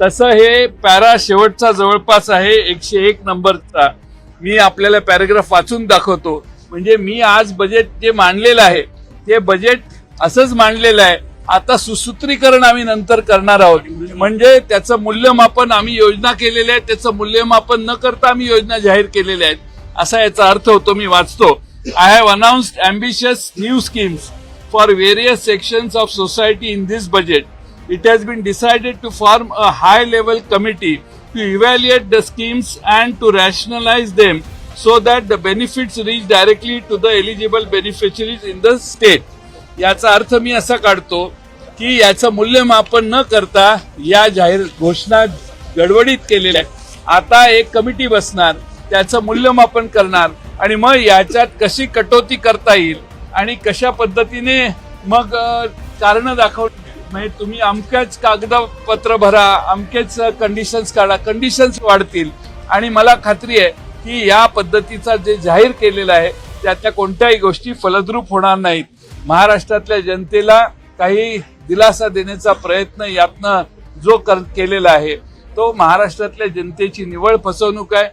तसं हे पॅरा शेवटचा जवळपास आहे एकशे एक नंबरचा. मी आपल्याला पॅराग्राफ वाचून दाखवतो. म्हणजे मी आज बजेट जे मांडलेलं आहे ते बजेट असंच मांडलेलं आहे. आता सुसूत्रीकरण आम्ही नंतर करणार आहोत. म्हणजे त्याचं मूल्यमापन आम्ही योजना केलेल्या आहेत त्याचं मूल्यमापन न करता आम्ही योजना जाहीर केलेल्या आहेत. असा याचा अर्थ होतो मी वाचतो. I have announced ambitious new schemes for various sections of society in this budget It has been decided to form a high level committee to evaluate the schemes and to rationalize them so that the benefits reach directly to the eligible beneficiaries in the state. याचा अर्थ मी असा काढतो की याचं मूल्यमापन न करता या जाहीर घोषणा गडबडीत केलेल्या आहेत आता एक कमिटी बसणार त्याचं मूल्यमापन करणार आणि मग याच्यात कशी कटोती करता येईल आणि कशा पद्धतीने मग कारण दाखव म्हणजे तुम्ही अमक्याच कागदपत्र भरा अमकेच कंडिशन्स काढा. कंडिशन्स वाढतील. आणि मला खात्री आहे की या पद्धतीचा जे जाहीर केलेला आहे त्यातल्या कोणत्याही गोष्टी फलद्रूप होणार नाहीत. महाराष्ट्रातल्या जनतेला काही दिलासा देण्याचा प्रयत्न यातनं जो कर केलेला आहे तो महाराष्ट्रातल्या जनतेची निवळ फसवणूक आहे.